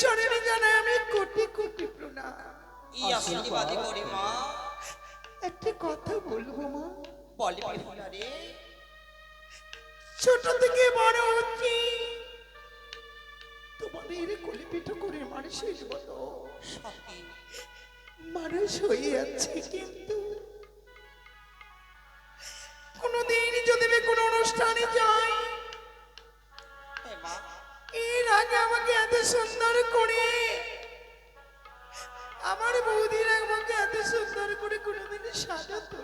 চরণে জানাই আমি কোটি কোটি প্রণাম। কি আশীর্বাদী করি মা। একটা কথা বলব মা। বলে রে। ছোট থেকে বড় হচ্ছি। তোমাদের কোলে পিঠো করে মানুষের মতো মানুষ হয়ে যাচ্ছে কিন্তু। কোনোদিন যদি কোনো অনুষ্ঠানে যাই মা এর আগে আমাকে এত সুন্দর করে। আমার বৌদির আমাকে এত সুন্দর করে কোনোদিন সাজাতো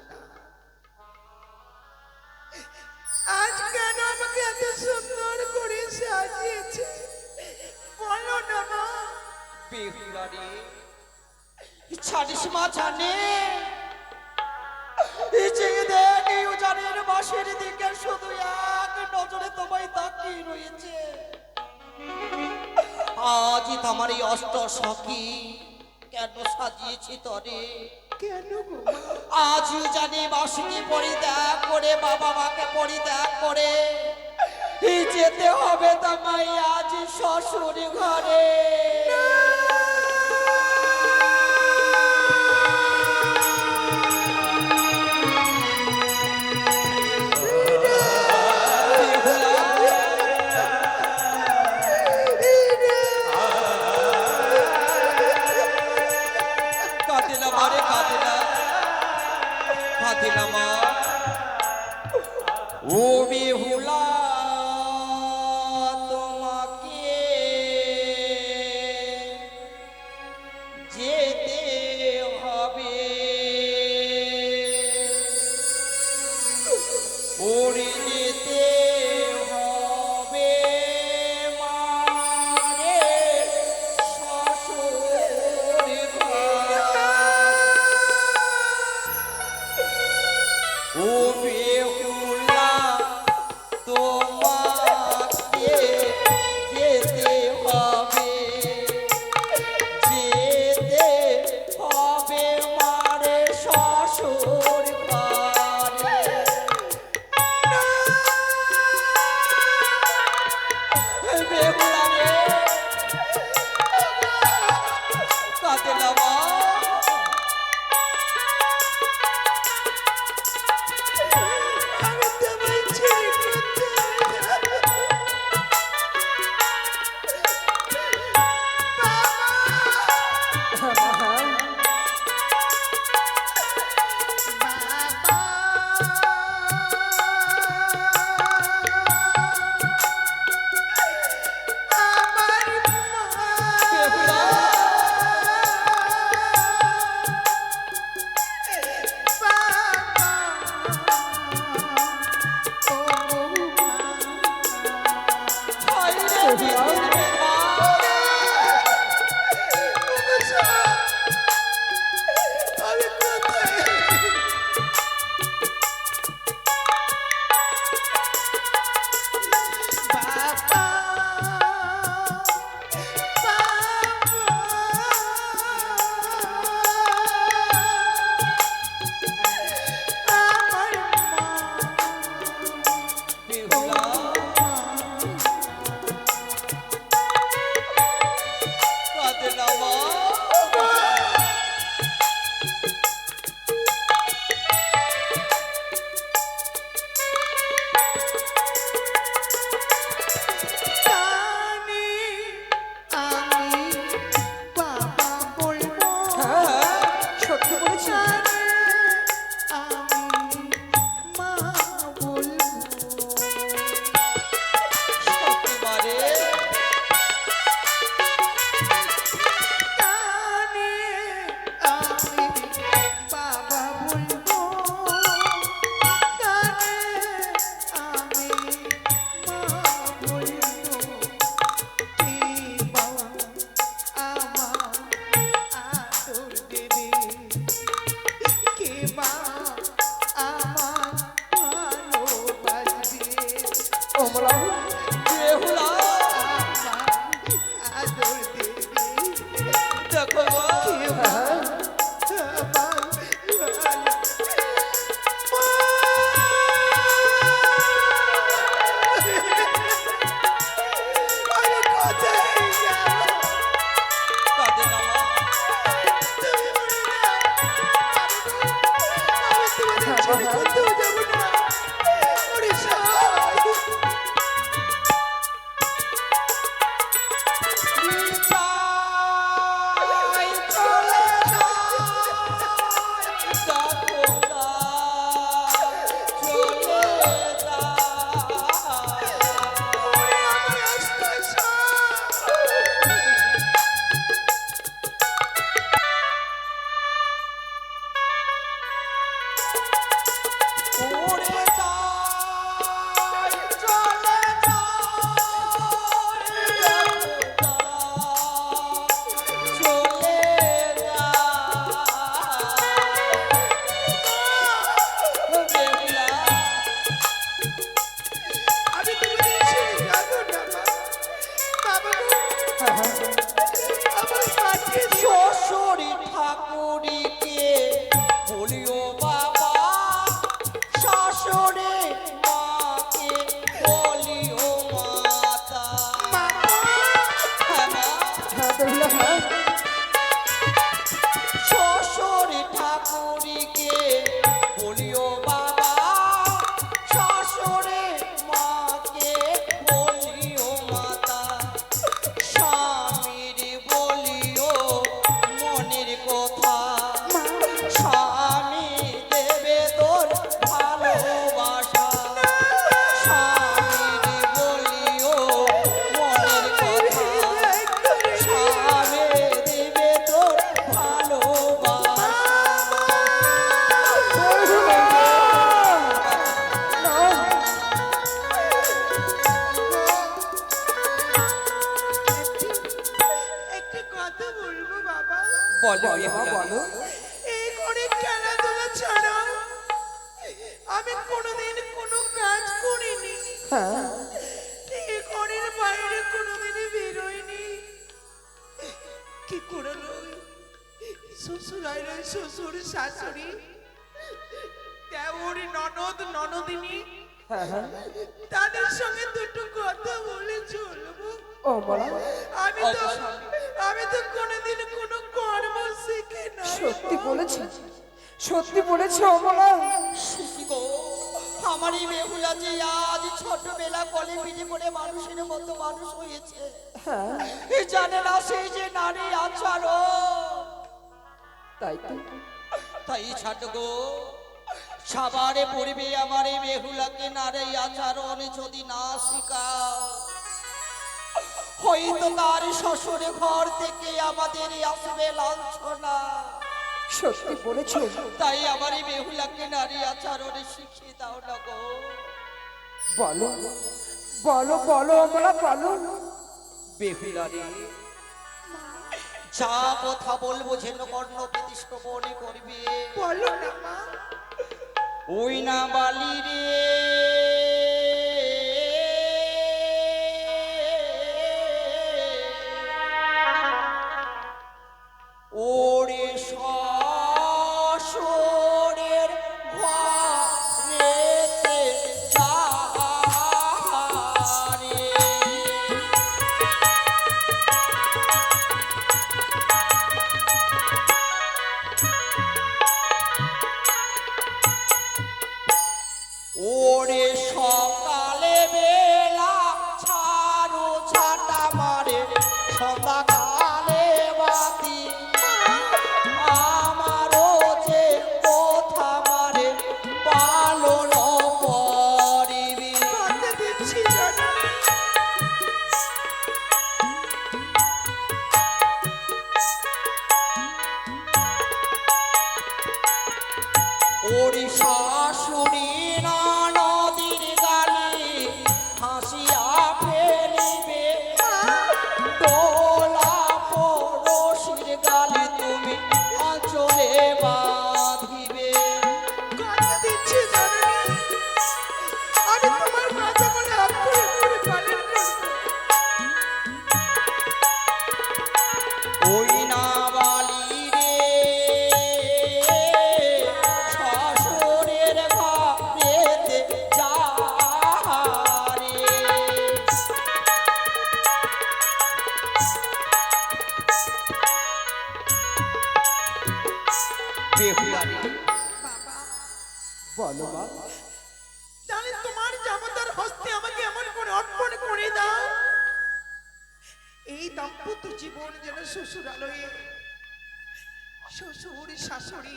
আজ কেন আমাকে এত সুন্দর করে সাজিয়েছে? বলো না জানে। দেখ, এই উজানের বাসের দিকে শুধু এক নজরে তোমায় তাকিয়ে রয়েছে। আজ তোমার এই অষ্ট সখী কেন সাজিয়েছি তরে? কেন আজ? জানি বাসুকে পরিত্যাগ করে বাবা মাকে পরিত্যাগ করে। যেতে হবে তোমায় আজ শ্বশুর ঘরে। কাঁদে না মারে কাঁদে না ও বেহুলা শ্বশুর Let's go. বলো? এই ঘরে খেলাধুলা ছাড়া? আমি কোনোদিন কোনো কাজ করিনি। হ্যাঁ। এই ঘরের বাইরে কোনোদিন বেরোয়নি কি করল শ্বশুর আইরে শ্বশুর শাশুড়ি? দেওর ননদ ননদিনী? হ্যাঁ হ্যাঁ। তাদের সঙ্গে দুটো কথা বলে চলবো। আমি তো আমি তো কোনোদিন কোনো সত্যি বলেছ সত্যি বলেছ অমলা। আমার এই বেহুলা যে আজ ছোটবেলা কলে পিঠে করে মানুষের মতো মানুষ হয়েছে। হ্যাঁ। জানে না সেই যে নারী আচরণ তাই তো। তাই ছাট গো সাবারে পড়বে আমার এই বেহুলাকে নারী আচরণ যদি না শিখাও হয়তো তার শ্বশুর ঘর থেকে আমাদের আসবে লাঞ্ছনা। সত্যি বলেছ? তাই আমার এই বেহুলাকে নারী আচরণে শিখিয়ে দাও না গো। বলো বলো বলো অমলা বলো। বেহুলা রে যা কথা বলব যেন কর্ণ প্রতিষ্ঠ মনে করবে। বলো না মা। ওই না বালি রে এই দাম্পত্য জীবন যেন শ্বশুরালয়ে শ্বশুর শাশুড়ি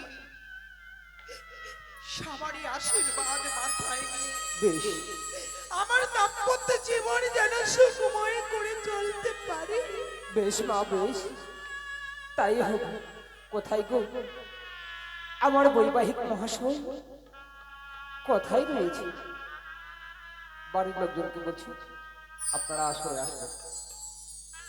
সবারই আশীর্বাদ মাথায় নিয়ে। আমার দাম্পত্য জীবন যেন সুখময় করে চলতে পারে। বেশ মা বেশ। তাই হোক কোথায় গো? আমার বৈবাহিক মহাশয় কোথায় রয়েছে? বাড়ির লোকজনকে বলছি আপনারা আসলে আসবেন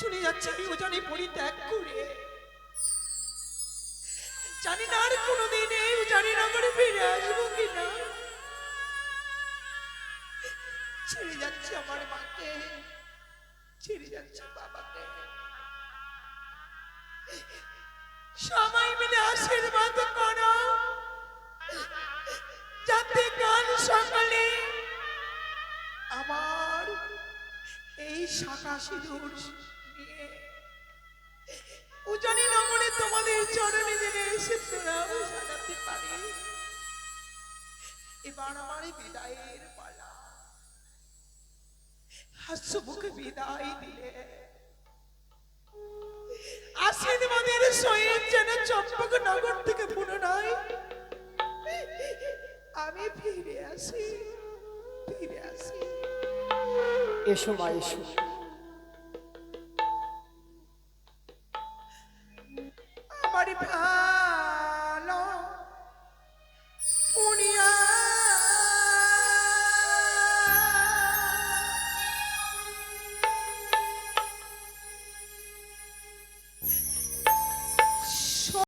চলে যাচ্ছে, আমি ওজনে পরিত্যাগ করে জানি না আর কোনোদিন এই জানি না করে ফিরে আসব কিনা। ছেড়ে যাচ্ছে আমার মাকে, ছেড়ে যাচ্ছে বাবাকে। সবাই মিলে আশীর্বাদ করো। যাতে কাল সকালে আমার এই শাখা সিঁদুর উজানি নগরে তোমাদের চরণে এসে পারি। এবার আমার বিদায়ের পালা। হাস্যমুখে বিদায় দিলে। আশীর্বাদের সহিত যেন চম্পকনগর থেকে পুনরায় আমি ফিরে আসি ফিরে আসি। এসো মা এসো